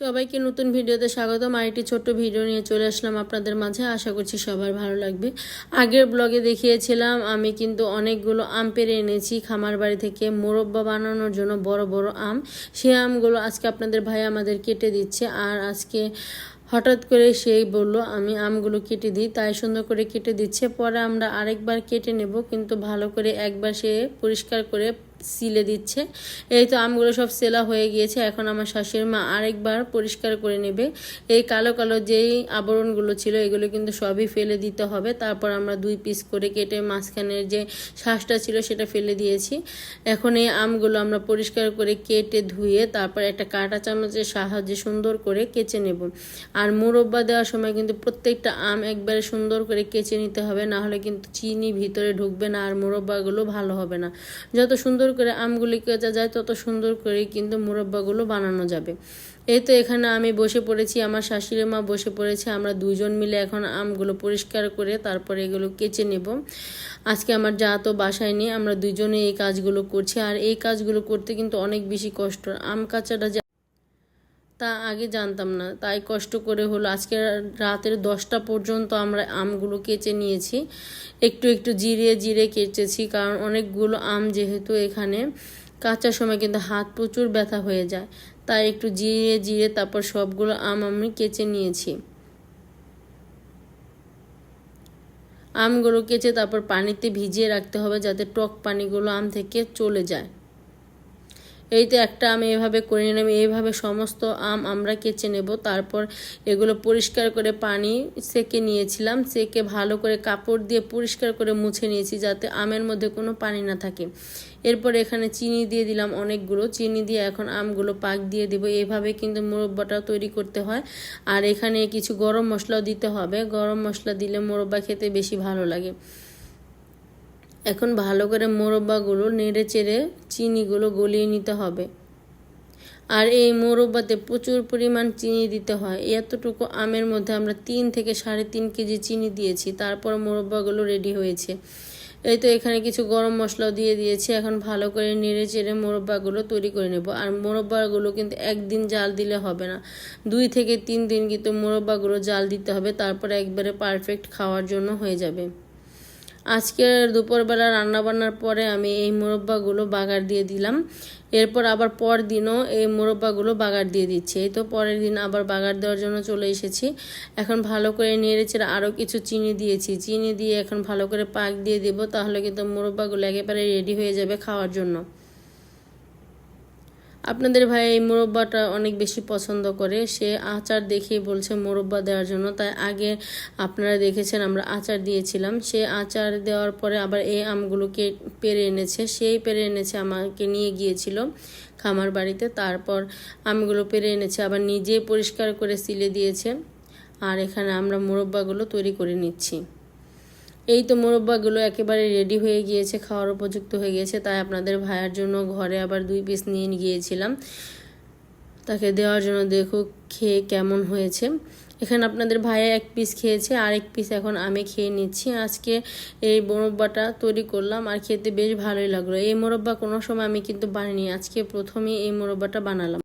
সবাইকে নতুন ভিডিওতে স্বাগতম। আরেকটি ছোট্ট ভিডিও নিয়ে চলে আসলাম আপনাদের মাঝে। আশা করছি সবার ভালো লাগবে। আগের ব্লগে দেখিয়েছিলাম, আমি কিন্তু অনেকগুলো আম পেরে এনেছি। খামার বাড়ি থেকে মোরব্বা বানানোর জন্য বড় বড় আম। সেই আমগুলো আজকে আপনাদের ভাই আমাদের কেটে দিচ্ছে। আর আজকে হঠাৎ করে সেই বলল, আমি আমগুলো কেটে দিই। তাই সুন্দর করে কেটে দিচ্ছে। পরে আমরা আরেকবার কেটে নেব, কিন্তু ভালো করে একবার সে পরিষ্কার করে সিলে দিচ্ছে। এই তো আমগুলো সব সেলা হয়ে গিয়েছে। এখন আমার শাশুড়ি মা আরেকবার পরিষ্কার করে নেবে। এই কালো কালো যেই আবরণগুলো ছিল, এগুলো কিন্তু সবই ফেলে দিতে হবে। তারপর আমরা দুই পিস করে কেটে মাঝখানের যে শ্বাসটা ছিল, সেটা ফেলে দিয়েছি। এখন এই আমগুলো আমরা পরিষ্কার করে কেটে ধুয়ে তারপর একটা কাঁটা চামচের সাহায্যে সুন্দর করে কেচে নেব। আর মুরব্বা দেওয়ার সময় কিন্তু প্রত্যেকটা আম একবারে সুন্দর করে কেচে নিতে হবে, না হলে কিন্তু চিনি ভিতরে ঢুকবে না আর মুরব্বাগুলো ভালো হবে না। যত সুন্দর করে আমগুলি কেচা যায়, তত সুন্দর করে কিন্তু মুরব্বাগুলো বানানো যাবে। এই তো এখানে আমি বসে পড়েছি, আমার শাশুড়ি মা বসে পড়েছে, আমরা দুজন মিলে এখন আমগুলো পরিষ্কার করে তারপরে এগুলো কেচে নেব। আজকে আমার যা তো বাসায় নেই, আমরা দুজনে এই কাজগুলো করছি, আর এই কাজগুলো করতে কিন্তু অনেক বেশি কষ্ট। আম কাঁচাটা তা আগে জানতাম না। তাই কষ্ট করে হলো আজকে রাতের দশটা পর্যন্ত আমরা আমগুলো কেচে নিয়েছি। একটু একটু জিরিয়ে জিরে কেচেছি, কারণ অনেকগুলো আম যেহেতু এখানে কাঁচার সময় কিন্তু হাত প্রচুর ব্যথা হয়ে যায়। তাই একটু জিরিয়ে জিরে তারপর সবগুলো আম আমি কেচে নিয়েছি। আমগুলো কেচে তারপর পানিতে ভিজিয়ে রাখতে হবে যাতে টক পানিগুলো আম থেকে চলে যায়। এই তো একটা আমি এভাবে করে নিলাম। এইভাবে সমস্ত আম আমরা কেচে নেব। তারপর এগুলো পরিষ্কার করে পানি সেকে নিয়েছিলাম। সেকে ভালো করে কাপড় দিয়ে পরিষ্কার করে মুছে নিয়েছি যাতে আমের মধ্যে কোনো পানি না থাকে। এরপর এখানে চিনি দিয়ে দিলাম অনেকগুলো। চিনি দিয়ে এখন আমগুলো পাক দিয়ে দেব। এইভাবে কিন্তু মোরব্বাটা তৈরি করতে হয়। আর এখানে কিছু গরম মশলাও দিতে হবে। গরম মশলা দিলে মোরব্বা খেতে বেশি ভালো লাগে। এখন ভালো করে মোরব্বাগুলো নেড়ে চেড়ে চিনিগুলো গলিয়ে নিতে হবে। আর এই মোরব্বাতে প্রচুর পরিমাণ চিনি দিতে হয়। এতটুকু আমের মধ্যে আমরা তিন থেকে সাড়ে তিন কেজি চিনি দিয়েছি, তারপর মোরব্বাগুলো রেডি হয়েছে। এই তো এখানে কিছু গরম মশলাও দিয়ে দিয়েছি। এখন ভালো করে নেড়ে চেড়ে মোরব্বাগুলো তৈরি করে নেব। আর মোরব্বাগুলো কিন্তু একদিন জাল দিলে হবে না। দুই থেকে তিন দিন কিন্তু মোরব্বাগুলো জাল দিতে হবে, তারপরে একবারে পারফেক্ট খাওয়ার জন্য হয়ে যাবে। আজকের দুপুরবেলা রান্নাবান্নার পরে আমি এই মুরব্বাগুলো বাগার দিয়ে দিলাম। এরপর আবার পর দিনও এই মুরব্বাগুলো বাগার দিয়ে দিচ্ছে। এই তো পরের দিন আবার বাগার দেওয়ার জন্য চলে এসেছি। এখন ভালো করে নেড়েছে আরও কিছু চিনি দিয়েছি। চিনি দিয়ে এখন ভালো করে পাক দিয়ে দেবো, তাহলে কিন্তু মুরব্বাগুলো একেবারে রেডি হয়ে যাবে খাওয়ার জন্য। আপনাদের ভাই এই মোরব্বাটা অনেক বেশি পছন্দ করে। সে আচার দেখিয়ে বলছে মোরব্বা দেওয়ার জন্য। তাই আগে আপনারা দেখেছেন আমরা আচার দিয়েছিলাম। সে আচার দেওয়ার পরে আবার এই আমগুলোকে পেরে এনেছে। সেই পেরে এনেছে আমাকে নিয়ে গিয়েছিল খামার বাড়িতে। তারপর আমগুলো পেরে এনেছে, আবার নিজে পরিষ্কার করে সিলে দিয়েছে। আর এখানে আমরা মোরব্বাগুলো তৈরি করে নিচ্ছি। এই তো মোরব্বাগুলো একেবারে রেডি হয়ে গিয়েছে খাওয়ার উপযুক্ত হয়ে গিয়েছে। তাই আপনাদের ভাইয়ার জন্য ঘরে আবার দুই পিস নিয়ে গিয়েছিলাম। তাকে দেওয়ার জন্য দেখো খেয়ে কেমন হয়েছে। এখানে আপনাদের ভাইয়া এক পিস খেয়েছে আর এক পিস এখন আমি খেয়ে নিচ্ছি। আজকে এই মোরব্বাটা তৈরি করলাম আর খেতে বেশ ভালোই লাগল। এই মোরব্বা কোনো সময় আমি কিন্তু বানিনি, আজকে প্রথমেই এই মোরব্বাটা বানালাম।